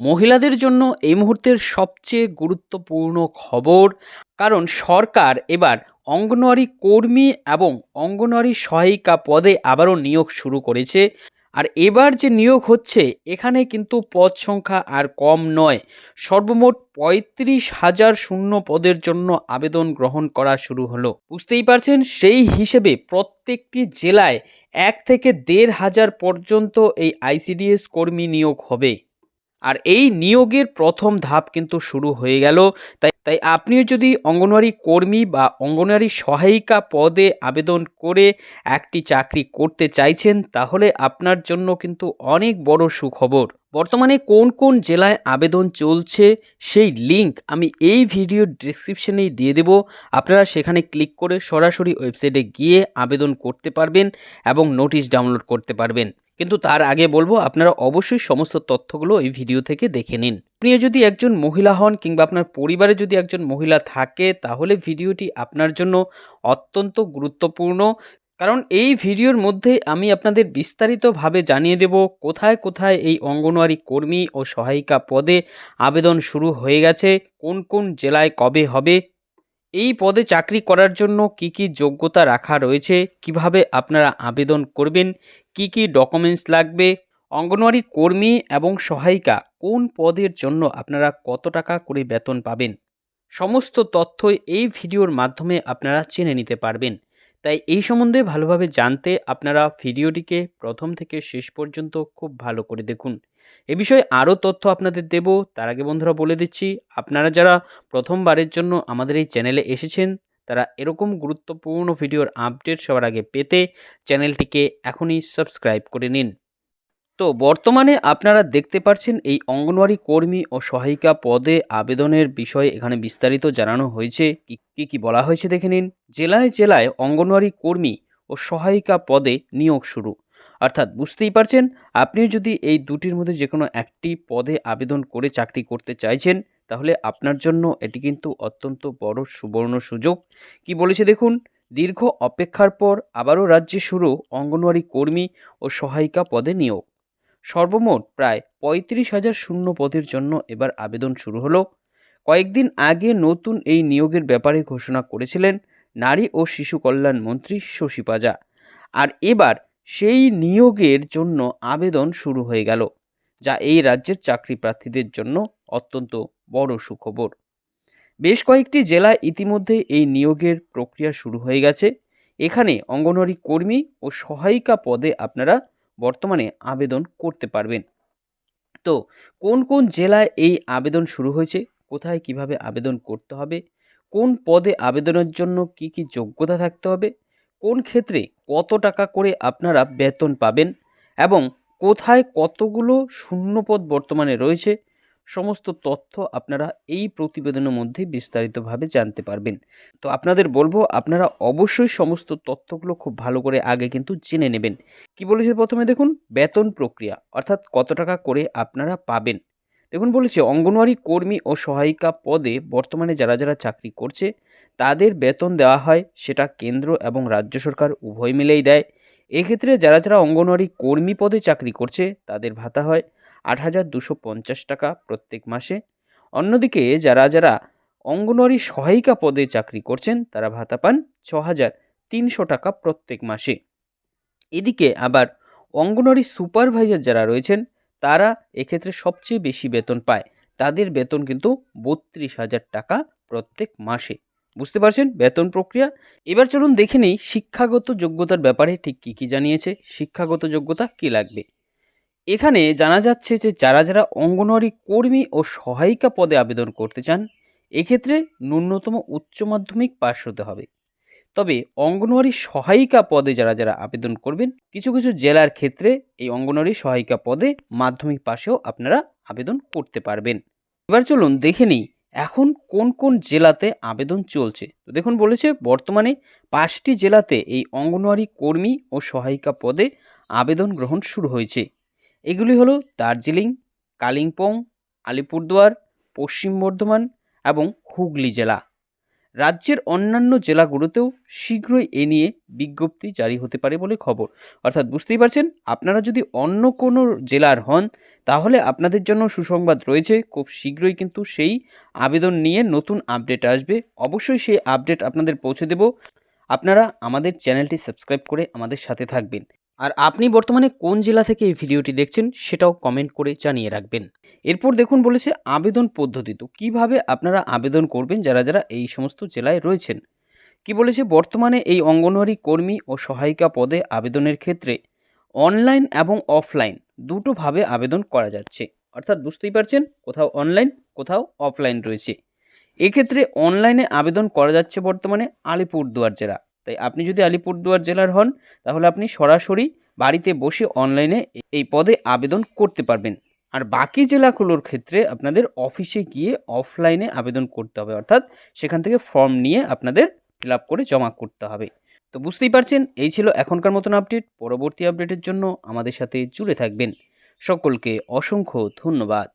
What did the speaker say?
মহিলাদের জন্য এই মুহূর্তের সবচেয়ে গুরুত্বপূর্ণ খবর, কারণ সরকার এবার অঙ্গনওয়াড়ি কর্মী এবং অঙ্গনওয়াড়ি সহায়িকা পদে আবারও নিয়োগ শুরু করেছে। আর এবার যে নিয়োগ হচ্ছে, এখানে কিন্তু পদ সংখ্যা আর কম নয়। সর্বমোট পঁয়ত্রিশ হাজার শূন্য পদের জন্য আবেদন গ্রহণ করা শুরু হলো। বুঝতেই পারছেন, সেই হিসেবে প্রত্যেকটি জেলায় এক থেকে দেড় হাজার পর্যন্ত এই আইসিডিএস কর্মী নিয়োগ হবে। আর এই নিয়োগের প্রথম ধাপ কিন্তু শুরু হয়ে গেল। তাই তাই আপনিও যদি অঙ্গনওয়াড়ি কর্মী বা অঙ্গনওয়াড়ি সহায়িকা পদে আবেদন করে একটি চাকরি করতে চাইছেন, তাহলে আপনার জন্য কিন্তু অনেক বড় সুখবর। বর্তমানে কোন কোন জেলায় আবেদন চলছে সেই লিংক আমি এই ভিডিও ডিসক্রিপশনেই দিয়ে দেব। আপনারা সেখানে ক্লিক করে সরাসরি ওয়েবসাইটে গিয়ে আবেদন করতে পারবেন এবং নোটিশ ডাউনলোড করতে পারবেন। কিন্তু তার আগে বলব, আপনারা অবশ্যই সমস্ত তথ্যগুলো এই ভিডিও থেকে দেখে নিন। আপনিও যদি একজন মহিলা হন কিংবা আপনার পরিবারে যদি একজন মহিলা থাকে, তাহলে ভিডিওটি আপনার জন্য অত্যন্ত গুরুত্বপূর্ণ। কারণ এই ভিডিওর মধ্যে আমি আপনাদের বিস্তারিতভাবে জানিয়ে দেব কোথায় কোথায় এই অঙ্গনওয়াড়ি কর্মী ও সহায়িকা পদে আবেদন শুরু হয়ে গেছে, কোন কোন জেলায় কবে হবে, এই পদে চাকরি করার জন্য কি কি যোগ্যতা রাখা রয়েছে, কীভাবে আপনারা আবেদন করবেন কি কি ডকুমেন্টস লাগবে? অঙ্গনওয়াড়ি কর্মী এবং সহায়িকা কোন পদের জন্য আপনারা কত টাকা করে বেতন পাবেন? সমস্ত তথ্য এই ভিডিওর মাধ্যমে আপনারা চেনে নিতে পারবেন। তাই এই সম্বন্ধে ভালোভাবে জানতে আপনারা ভিডিওটিকে প্রথম থেকে শেষ পর্যন্ত খুব ভালো করে দেখুন। এ বিষয়ে আরও তথ্য আপনাদের দেব। তার আগে বন্ধুরা বলে দিচ্ছি, আপনারা যারা প্রথমবারের জন্য আমাদের এই চ্যানেলে এসেছেন তারা এরকম গুরুত্বপূর্ণ ভিডিওর আপডেট সবার আগে পেতে চ্যানেলটিকে এখনই সাবস্ক্রাইব করে নিন। তো বর্তমানে আপনারা দেখতে পাচ্ছেন এই অঙ্গনওয়াড়ি কর্মী ও সহায়িকা পদে আবেদনের বিষয়ে এখানে বিস্তারিত জানানো হয়েছে। কি কি বলা হয়েছে দেখে নিন। জেলায় জেলায় অঙ্গনওয়াড়ি কর্মী ও সহায়িকা পদে নিয়োগ শুরু। অর্থাৎ বুঝতেই পারছেন আপনি যদি এই দুটির মধ্যে যে কোনো একটি পদে আবেদন করে চাকরি করতে চাইছেন তাহলে আপনার জন্য এটি কিন্তু অত্যন্ত বড় সুবর্ণ সুযোগ। কি বলেছে দেখুন, দীর্ঘ অপেক্ষার পর আবারও রাজ্যে শুরু অঙ্গনওয়াড়ি কর্মী ও সহায়িকা পদে নিয়োগ। সর্বমোট প্রায় পঁয়ত্রিশ হাজার শূন্য পদের জন্য এবার আবেদন শুরু হলো। কয়েকদিন আগে নতুন এই নিয়োগের ব্যাপারে ঘোষণা করেছিলেন নারী ও শিশু কল্যাণ মন্ত্রী শশী পাজা। আর এবার সেই নিয়োগের জন্য আবেদন শুরু হয়ে গেল, যা এই রাজ্যের চাকরি প্রার্থীদের জন্য অত্যন্ত বড় সুখবর। বেশ কয়েকটি জেলায় ইতিমধ্যে এই নিয়োগের প্রক্রিয়া শুরু হয়ে গেছে। এখানে অঙ্গনওয়াড়ি কর্মী ও সহায়িকা পদে আপনারা বর্তমানে আবেদন করতে পারবেন। তো, কোন কোন জেলায় এই আবেদন শুরু হয়েছে? কোথায় কীভাবে আবেদন করতে হবে? কোন পদে আবেদনের জন্য কি কি যোগ্যতা থাকতে হবে? কোন ক্ষেত্রে কত টাকা করে আপনারা বেতন পাবেন? এবং কোথায় কতগুলো শূন্যপদ বর্তমানে রয়েছে? সমস্ত তথ্য আপনারা এই প্রতিবেদনের মধ্যে বিস্তারিতভাবে জানতে পারবেন। তো আপনাদের বলব, আপনারা অবশ্যই সমস্ত তথ্যগুলো খুব ভালো করে আগে কিন্তু জেনে নেবেন। কি বলেছে প্রথমে দেখুন? বেতন প্রক্রিয়া, অর্থাৎ কত টাকা করে আপনারা পাবেন। দেখুন বলেছে, অঙ্গনওয়াড়ি কর্মী ও সহায়িকা পদে বর্তমানে যারা যারা চাকরি করছে, তাদের বেতন দেওয়া হয়, সেটা কেন্দ্র এবং রাজ্য সরকার উভয় মিলেই দেয়। এক্ষেত্রে যারা যারা অঙ্গনওয়াড়ি কর্মী পদে চাকরি করছে, তাদের ভাতা হয়। আট হাজার দুশো পঞ্চাশ টাকা প্রত্যেক মাসে। অন্যদিকে যারা যারা অঙ্গনওয়াড়ি সহায়িকা পদে চাকরি করছেন, তারা ভাতা পান ছ হাজার তিনশো টাকা প্রত্যেক মাসে। এদিকে আবার অঙ্গনওয়াড়ি সুপারভাইজার যারা রয়েছেন, তারা এক্ষেত্রে সবচেয়ে বেশি বেতন পায়। তাদের বেতন কিন্তু বত্রিশ হাজার টাকা প্রত্যেক মাসে। বুঝতে পারছেন বেতন প্রক্রিয়া? এবার চলুন দেখে নেই শিক্ষাগত যোগ্যতার ব্যাপারে ঠিক কী কী জানিয়েছে, শিক্ষাগত যোগ্যতা কী লাগবে? এখানে জানা যাচ্ছে যে যারা যারা অঙ্গনওয়াড়ি কর্মী ও সহায়িকা পদে আবেদন করতে চান, এক্ষেত্রে ন্যূনতম উচ্চ মাধ্যমিক পাশ হতে হবে। তবে অঙ্গনওয়াড়ি সহায়িকা পদে যারা যারা আবেদন করবেন, কিছু কিছু জেলার ক্ষেত্রে এই অঙ্গনওয়াড়ি সহায়িকা পদে মাধ্যমিক পাশেও আপনারা আবেদন করতে পারবেন। এবার চলুন দেখে নিই, এখন কোন কোন জেলাতে আবেদন চলছে? তো দেখুন বলেছে, বর্তমানে পাঁচটি জেলাতে এই অঙ্গনওয়াড়ি কর্মী ও সহায়িকা পদে আবেদন গ্রহণ শুরু হয়েছে। এগুলি হলো দার্জিলিং, কালিম্পং, আলিপুরদুয়ার, পশ্চিম বর্ধমান এবং হুগলি জেলা। রাজ্যের অন্যান্য জেলাগুলোতেও শীঘ্রই এ নিয়ে বিজ্ঞপ্তি জারি হতে পারে বলে খবর। অর্থাৎ বুঝতেই পারছেন, আপনারা যদি অন্য কোনো জেলার হন, তাহলে আপনাদের জন্য সুসংবাদ রয়েছে। খুব শীঘ্রই কিন্তু সেই আবেদন নিয়ে নতুন আপডেট আসবে। অবশ্যই সেই আপডেট আপনাদের পৌঁছে দেব। আপনারা আমাদের চ্যানেলটি সাবস্ক্রাইব করে আমাদের সাথে থাকবেন। আর আপনি বর্তমানে কোন জেলা থেকে এই ভিডিওটি দেখছেন সেটাও কমেন্ট করে জানিয়ে রাখবেন। এরপর দেখুন বলেছে আবেদন পদ্ধতি, তো কীভাবে আপনারা আবেদন করবেন যারা যারা এই সমস্ত জেলায় রয়েছেন? কি বলেছে, বর্তমানে এই অঙ্গনওয়াড়ি কর্মী ও সহায়িকা পদে আবেদনের ক্ষেত্রে অনলাইন এবং অফলাইন দুটোভাবে আবেদন করা যাচ্ছে। অর্থাৎ বুঝতেই পারছেন, কোথাও অনলাইন কোথাও অফলাইন রয়েছে। এক্ষেত্রে অনলাইনে আবেদন করা যাচ্ছে বর্তমানে আলিপুরদুয়ার জেলা। তাই আপনি যদি আলিপুরদুয়ার জেলার হন, তাহলে আপনি সরাসরি বাড়িতে বসে অনলাইনে এই পদে আবেদন করতে পারবেন। আর বাকি জেলাগুলোর ক্ষেত্রে আপনাদের অফিসে গিয়ে অফলাইনে আবেদন করতে হবে। অর্থাৎ সেখান থেকে ফর্ম নিয়ে আপনাদের ফিল করে জমা করতে হবে। তো বুঝতেই পারছেন, এই ছিল এখনকার মতন আপডেট পরবর্তী আপডেটের জন্য আমাদের সাথে জুড়ে থাকবেন। সকলকে অসংখ্য ধন্যবাদ।